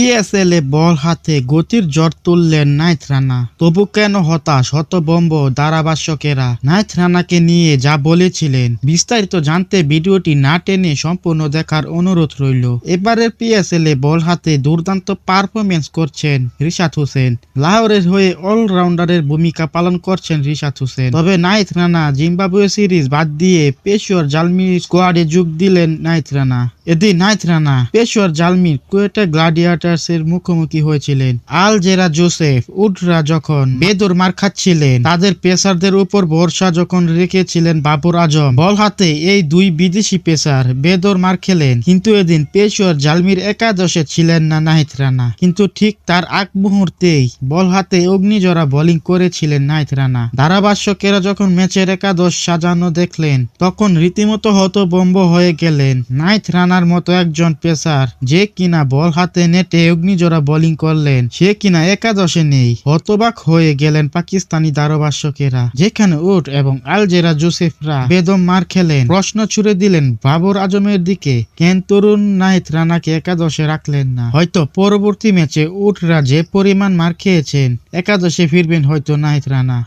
PSL এ বল হাতে গতির জ্বর তুললেন নাইথ রানা। তবু কেন হতাশ? হতবম্ব ধারাভাষ্যকেরা। নাইথ রানাকে নিয়ে যা বলেছিলেন, বিস্তারিত জানতে ভিডিওটি না টেনে সম্পূর্ণ দেখার অনুরোধ রইল। এবারের পিএসএল এ বল হাতে দুর্দান্ত পারফরমেন্স করছেন রিশাদ হোসেন। লাহোরের হয়ে অলরাউন্ডারের ভূমিকা পালন করছেন রিশাদ হোসেন। তবে নাইথ রানা জিম্বাবুয়ে সিরিজ বাদ দিয়ে পেশোয়ার জালমি স্কোয়াডে যোগ দিলেন নাইথ রানা। এদিন নাইথ রানা পেশোয়ার জালমি কুয়েটা গ্লাডিয়েটার্স এর মুখোমুখি হয়েছিলেন। আল জেরা জোসেফ উডরা যখন বেদর মার খাচ্ছিলেন, তাদের পেসারদের উপর ভরসা যখন রেখেছিলেন বাবর আজম, বল হাতে এই দুই বিদেশি পেসার বেদর মার খেলেন। কিন্তু এদিন পেশোয়ার জালমির একাদশে ছিলেন না নাহিত রানা। কিন্তু ঠিক তার আগ মুহূর্তেই বল হাতে অগ্নিজরা বোলিং করেছিলেন নাহিত রানা। ধারাভাষ্যকেরা যখন ম্যাচের একাদশ সাজানো দেখলেন, তখন রীতিমতো হতবম্ব হয়ে গেলেন নাইথ রানার মতো একজন পেসার যে কিনা বল হাতে নেটে অগ্নিজোড়া বোলিং করলেন। সে কিনা একাদশে নেই। হতবাক হয়ে গেলেন পাকিস্তানি ধারাভাষ্যকেরা যেখানে উট এবং আলজেরা জোসেফরা বেদম মার খেলেন। প্রশ্ন ছুড়ে দিলেন বাবর আজমের দিকে। কেন তরুণ নাইথ রানাকে একাদশে রাখলেন না? হয়তো পরবর্তী ম্যাচে উটরা যে পরিমাণ মার খেয়েছেন, একাদশে ফিরবেন হয়তো নাইথ রানা।